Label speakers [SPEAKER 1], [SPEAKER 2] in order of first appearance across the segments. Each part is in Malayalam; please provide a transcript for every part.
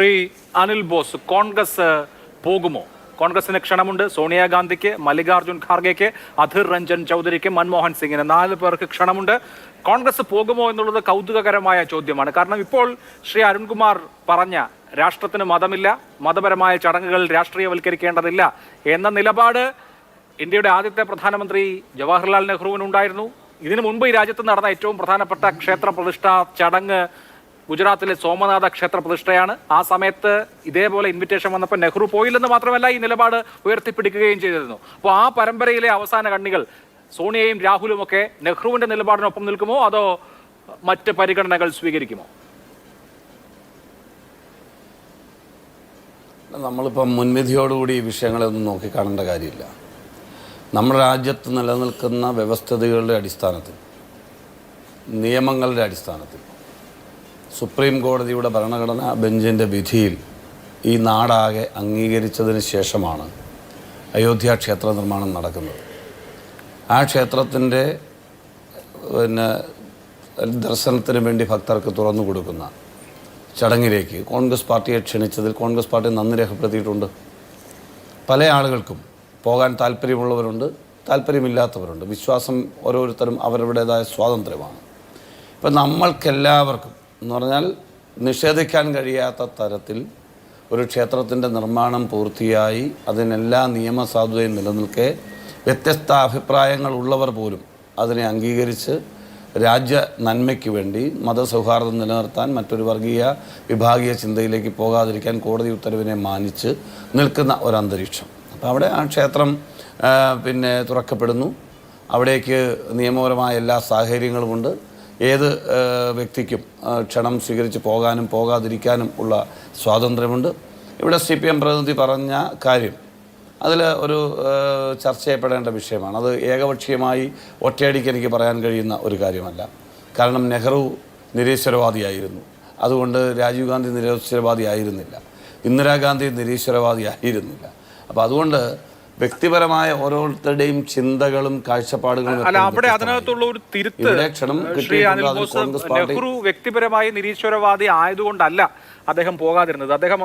[SPEAKER 1] ശ്രീ അനിൽ ബോസ് കോൺഗ്രസ് പോകുമോ? കോൺഗ്രസിന് ക്ഷണമുണ്ട്. സോണിയാഗാന്ധിക്ക് മല്ലികാർജുൻ ഖാർഗെക്ക് അധിർ രഞ്ജൻ ചൗധരിക്ക് മൻമോഹൻ സിംഗിന് നാല് പേർക്ക് ക്ഷണമുണ്ട്. കോൺഗ്രസ് പോകുമോ എന്നുള്ളത് കൗതുകകരമായ ചോദ്യമാണ്. കാരണം ഇപ്പോൾ ശ്രീ അരുൺകുമാർ പറഞ്ഞ രാഷ്ട്രത്തിന് മതമില്ല മതപരമായ ചടങ്ങുകൾ രാഷ്ട്രീയവൽക്കരിക്കേണ്ടതില്ല എന്ന നിലപാട് ഇന്ത്യയുടെ ആദ്യത്തെ പ്രധാനമന്ത്രി ജവഹർലാൽ നെഹ്റുവിനുണ്ടായിരുന്നു. ഇതിനു മുൻപ് ഈ രാജ്യത്ത് നടന്ന ഏറ്റവും പ്രധാനപ്പെട്ട ക്ഷേത്ര പ്രതിഷ്ഠാ ചടങ്ങ് ഗുജറാത്തിലെ സോമനാഥ ക്ഷേത്ര പ്രതിഷ്ഠയാണ്. ആ സമയത്ത് ഇതേപോലെ ഇൻവിറ്റേഷൻ വന്നപ്പോൾ നെഹ്റു പോയില്ലെന്ന് മാത്രമല്ല ഈ നിലപാട് ഉയർത്തിപ്പിടിക്കുകയും ചെയ്തിരുന്നു. അപ്പോൾ ആ പരമ്പരയിലെ അവസാന കണ്ണികൾ സോണിയയും രാഹുലും ഒക്കെ നെഹ്റുവിന്റെ നിലപാടിനൊപ്പം നിൽക്കുമോ? അതോ മറ്റ് പരിഗണനകൾ സ്വീകരിക്കുമോ?
[SPEAKER 2] നമ്മളിപ്പം മുൻവിധിയോടുകൂടി ഈ വിഷയങ്ങളൊന്നും നോക്കിക്കാണേണ്ട കാര്യമില്ല. നമ്മുടെ രാജ്യത്ത് നിലനിൽക്കുന്ന വ്യവസ്ഥിതികളുടെ അടിസ്ഥാനത്തിൽ നിയമങ്ങളുടെ അടിസ്ഥാനത്തിൽ സുപ്രീം കോടതിയുടെ ഭരണഘടനാ ബെഞ്ചിന്റെ വിധിയിൽ ഈ നാടാകെ അംഗീകരിച്ചതിന് ശേഷമാണ് അയോധ്യ ക്ഷേത്ര നിർമ്മാണം നടക്കുന്നത്. ആ ക്ഷേത്രത്തിന്റെ പിന്നെ ദർശനത്തിന് വേണ്ടി ഭക്തർക്ക് തുറന്നു കൊടുക്കുന്ന ചടങ്ങിലേക്ക് കോൺഗ്രസ് പാർട്ടിയെ ക്ഷണിച്ചതിൽ കോൺഗ്രസ് പാർട്ടി നന്ദി രേഖപ്പെടുത്തിയിട്ടുണ്ട്. പല ആളുകൾക്കും പോകാൻ താല്പര്യമുള്ളവരുണ്ട് താല്പര്യമില്ലാത്തവരുണ്ട്. വിശ്വാസം ഓരോരുത്തരും അവരവരുടേതായ സ്വാതന്ത്ര്യമാണ്. ഇപ്പം നമ്മൾക്കെല്ലാവർക്കും എന്ന് പറഞ്ഞാൽ നിഷേധിക്കാൻ കഴിയാത്ത തരത്തിൽ ഒരു ക്ഷേത്രത്തിന്റെ നിർമ്മാണം പൂർത്തിയായി അതിനെല്ലാ നിയമസാധുതയും നിലനിൽക്കെ വ്യത്യസ്ത അഭിപ്രായങ്ങൾ ഉള്ളവർ പോലും അതിനെ അംഗീകരിച്ച് രാജ്യ നന്മയ്ക്ക് വേണ്ടി മതസൗഹാർദ്ദം നിലനിർത്താൻ മറ്റൊരു വർഗീയ വിഭാഗീയ ചിന്തയിലേക്ക് പോകാതിരിക്കാൻ കോടതി ഉത്തരവിനെ മാനിച്ച് നിൽക്കുന്ന ഒരന്തരീക്ഷം. അപ്പോൾ അവിടെ ആ ക്ഷേത്രം പിന്നെ തുറക്കപ്പെടുന്നു. അവിടേക്ക് നിയമപരമായ എല്ലാ സാഹചര്യങ്ങളുമുണ്ട് ഏത് വ്യക്തിക്കും ക്ഷണം സ്വീകരിച്ച് പോകാനും പോകാതിരിക്കാനും ഉള്ള സ്വാതന്ത്ര്യമുണ്ട്. ഇവിടെ സി പി എം പ്രതിനിധി പറഞ്ഞ കാര്യം അതിൽ ഒരു ചർച്ച ചെയ്യപ്പെടേണ്ട വിഷയമാണ്. അത് ഏകപക്ഷീയമായി ഒറ്റയടിക്ക് എനിക്ക് പറയാൻ കഴിയുന്ന ഒരു കാര്യമല്ല. കാരണം നെഹ്റു നിരീശ്വരവാദിയായിരുന്നു. അതുകൊണ്ട് രാജീവ് ഗാന്ധി നിരീശ്വരവാദി ആയിരുന്നില്ല ഇന്ദിരാഗാന്ധി നിരീശ്വരവാദി ആയിരുന്നില്ല അപ്പോൾ അതുകൊണ്ട് വ്യക്തിപരമായ ഓരോരുത്തരുടെയും ചിന്തകളും കാഴ്ചപ്പാടുകളും
[SPEAKER 1] അല്ല അവിടെ. അതിനകത്തുള്ള ഒരു തിരുത്ത്
[SPEAKER 2] ക്ഷണം
[SPEAKER 1] നെഹ്റു വ്യക്തിപരമായി നിരീശ്വരവാദി ആയതുകൊണ്ടല്ല അദ്ദേഹം പോകാതിരുന്നത്. അദ്ദേഹം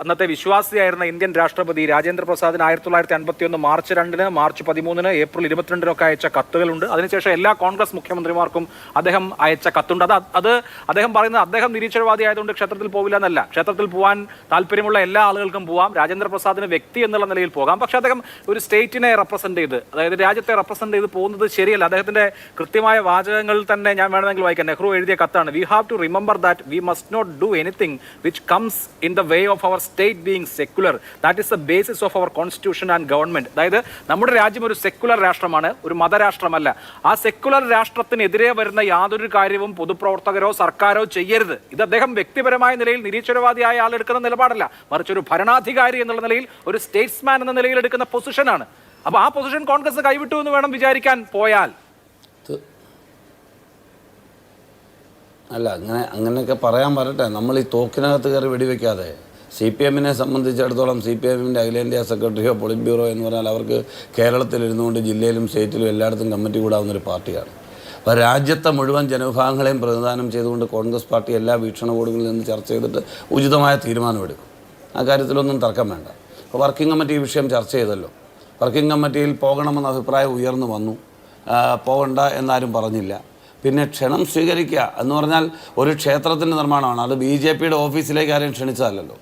[SPEAKER 1] അന്നത്തെ വിശ്വാസിയായിരുന്ന ഇന്ത്യൻ രാഷ്ട്രപതി രാജേന്ദ്ര പ്രസാദിന് ആയിരത്തി തൊള്ളായിരത്തി അൻപത്തി ഒന്ന് മാർച്ച് രണ്ടിന് മാർച്ച് പതിമൂന്നിന് ഏപ്രിൽ ഇരുപത്തിരണ്ടിനൊക്കെ അയച്ച കത്തുകളുണ്ട് അതിനുശേഷം എല്ലാ കോൺഗ്രസ് മുഖ്യമന്ത്രിമാർക്കും അദ്ദേഹം അയച്ച കത്തുണ്ട്. അത് അത് അദ്ദേഹം പറയുന്നത് അദ്ദേഹം നിരീക്ഷണവാദി ആയതുകൊണ്ട് ക്ഷേത്രത്തിൽ പോവില്ല എന്നല്ല. ക്ഷേത്രത്തിൽ പോകാൻ താല്പര്യമുള്ള എല്ലാ ആളുകൾക്കും പോവാം. രാജേന്ദ്ര പ്രസാദിന് വ്യക്തി എന്നുള്ള നിലയിൽ പോകാം. പക്ഷേ അദ്ദേഹം ഒരു സ്റ്റേറ്റിനെ റെപ്രസെന്റ് ചെയ്ത് അതായത് രാജ്യത്തെ റെപ്രസെന്റ് ചെയ്ത് പോകുന്നത് ശരിയല്ല. അദ്ദേഹത്തിന്റെ കൃത്യമായ വാചകങ്ങൾ തന്നെ ഞാൻ വേണമെങ്കിൽ വായിക്കാം. നെഹ്റു എഴുതിയ കത്താണ് we have to remember that we must not do anything which comes in the way of our state being secular that is the basis of our constitution and government അതായത് നമ്മുടെ രാജ്യം ഒരു സെക്യുലർ രാഷ്ട്രമാണ് ഒരു മതരാഷ്ട്രമല്ല. ആ സെക്യുലർ രാഷ്ട്രത്തിനെതിരെ വരുന്ന യാതൊരു കാര്യവും പൊതുപ്രവർത്തകരോ സർക്കാരോ ചെയ്യരുത്. ഇത് അദ്ദേഹം വ്യക്തിപരമായ നിലയിൽ നിരീശ്വരവാദിയായ ആൾ എടുക്കുന്ന നിലപാടല്ല. മറിച്ച് ഒരു ഭരണാധികാരി എന്നുള്ള നിലയിൽ ഒരു സ്റ്റേറ്റ്സ്മാൻ എന്ന നിലയിൽ എടുക്കുന്ന പൊസിഷനാണ് അപ്പൊ ആ പൊസിഷൻ കോൺഗ്രസ് കൈവിട്ടു എന്ന് വേണം വിചാരിക്കാൻ പോയാൽ.
[SPEAKER 2] അല്ല അങ്ങനെ അങ്ങനെയൊക്കെ പറയാൻ പറയട്ടെ നമ്മൾ ഈ തോക്കിനകത്ത് കയറി വെടിവെക്കാതെ. സി പി എമ്മിനെ സംബന്ധിച്ചിടത്തോളം സി പി എമ്മിന്റെ അഖിലേന്ത്യാ സെക്രട്ടറിയോ പൊളിറ്റ് ബ്യൂറോ എന്ന് പറഞ്ഞാൽ അവർക്ക് കേരളത്തിൽ ഇരുന്നുകൊണ്ട് ജില്ലയിലും സ്റ്റേറ്റിലും എല്ലായിടത്തും കമ്മിറ്റി കൂടാവുന്ന ഒരു പാർട്ടിയാണ്. അപ്പോൾ രാജ്യത്തെ മുഴുവൻ ജനവിഭാഗങ്ങളെയും പ്രതിദാനം ചെയ്തുകൊണ്ട് കോൺഗ്രസ് പാർട്ടി എല്ലാ വീക്ഷണകോണുകളിൽ നിന്ന് ചർച്ച ചെയ്തിട്ട് ഉചിതമായ തീരുമാനമെടുക്കും. ആ കാര്യത്തിലൊന്നും തർക്കം വേണ്ട. അപ്പോൾ വർക്കിംഗ് കമ്മിറ്റി ഈ വിഷയം ചർച്ച ചെയ്തല്ലോ. വർക്കിംഗ് കമ്മിറ്റിയിൽ പോകണമെന്ന അഭിപ്രായം ഉയർന്നു വന്നു. പോകണ്ട എന്നാരും പറഞ്ഞില്ല. പിന്നെ ക്ഷണം സ്വീകരിക്കുക എന്ന് പറഞ്ഞാൽ ഒരു ക്ഷേത്രത്തിന്റെ നിർമ്മാണമാണ്. അത് ബി ജെ പിയുടെ ഓഫീസിലേക്ക് ആരെയും ക്ഷണിച്ചതല്ലോ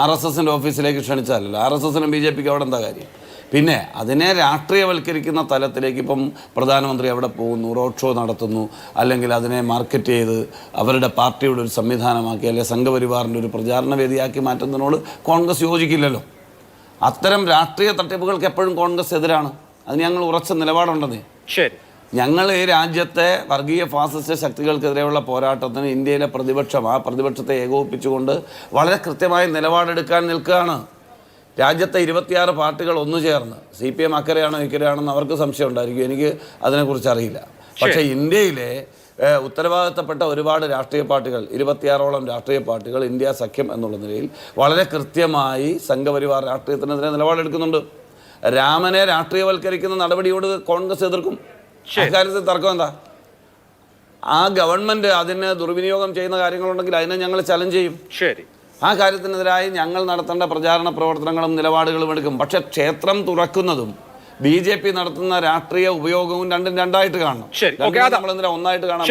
[SPEAKER 2] ആർ എസ് എസിന്റെ ഓഫീസിലേക്ക് ക്ഷണിച്ചതല്ലോ ആർ എസ് എസിനും ബി ജെ പിക്ക് അവിടെ എന്താ കാര്യം? പിന്നെ അതിനെ രാഷ്ട്രീയവൽക്കരിക്കുന്ന തലത്തിലേക്ക് ഇപ്പം പ്രധാനമന്ത്രി അവിടെ പോകുന്നു റോഡ് ഷോ നടത്തുന്നു അല്ലെങ്കിൽ അതിനെ മാർക്കറ്റ് ചെയ്ത് അവരുടെ പാർട്ടിയുടെ ഒരു സംവിധാനമാക്കി അല്ലെങ്കിൽ സംഘപരിവാറിന്റെ ഒരു പ്രചാരണ വേദിയാക്കി മാറ്റുന്നതിനോട് കോൺഗ്രസ് യോജിക്കില്ലല്ലോ. അത്തരം രാഷ്ട്രീയ തട്ടിപ്പുകൾക്ക് എപ്പോഴും കോൺഗ്രസ് എതിരാണ്. അതിന് ഞങ്ങൾ ഉറച്ച നിലപാടുണ്ടെന്നേ.
[SPEAKER 1] ശരി.
[SPEAKER 2] ഞങ്ങൾ ഈ രാജ്യത്തെ വർഗീയ ഫാസിസ്റ്റ് ശക്തികൾക്കെതിരെയുള്ള പോരാട്ടത്തിന് ഇന്ത്യയിലെ പ്രതിപക്ഷം ആ പ്രതിപക്ഷത്തെ ഏകോപിപ്പിച്ചുകൊണ്ട് വളരെ കൃത്യമായ നിലപാടെടുക്കാൻ നിൽക്കുകയാണ്. രാജ്യത്തെ ഇരുപത്തിയാറ് പാർട്ടികൾ ഒന്നു ചേർന്ന് സി പി എം അക്കരെയാണോ ഇക്കരെയാണെന്ന് അവർക്ക് സംശയം ഉണ്ടായിരിക്കും. എനിക്ക് അതിനെക്കുറിച്ച് അറിയില്ല. പക്ഷേ ഇന്ത്യയിലെ ഉത്തരവാദിത്തപ്പെട്ട ഒരുപാട് രാഷ്ട്രീയ പാർട്ടികൾ ഇരുപത്തിയാറോളം രാഷ്ട്രീയ പാർട്ടികൾ ഇന്ത്യ സഖ്യം എന്നുള്ള നിലയിൽ വളരെ കൃത്യമായി സംഘപരിവാർ രാഷ്ട്രീയത്തിനെതിരെ നിലപാടെടുക്കുന്നുണ്ട്. രാമനെ രാഷ്ട്രീയവൽക്കരിക്കുന്ന നടപടിയോട് കോൺഗ്രസ് എതിർക്കും. അക്കാര്യത്തിൽ തർക്കം എന്താ? ആ ഗവൺമെന്റ് അതിന് ദുർവിനിയോഗം ചെയ്യുന്ന കാര്യങ്ങളുണ്ടെങ്കിൽ അതിനെ ഞങ്ങൾ ചലഞ്ച് ചെയ്യും.
[SPEAKER 1] ശരി.
[SPEAKER 2] ആ കാര്യത്തിനെതിരായി ഞങ്ങൾ നടത്തേണ്ട പ്രചാരണ പ്രവർത്തനങ്ങളും നിലപാടുകളും എടുക്കും. പക്ഷെ ക്ഷേത്രം തുറക്കുന്നതും ബി ജെ പി നടത്തുന്ന രാഷ്ട്രീയ ഉപയോഗവും രണ്ടും രണ്ടായിട്ട് കാണണം. ഒന്നായിട്ട് കാണാൻ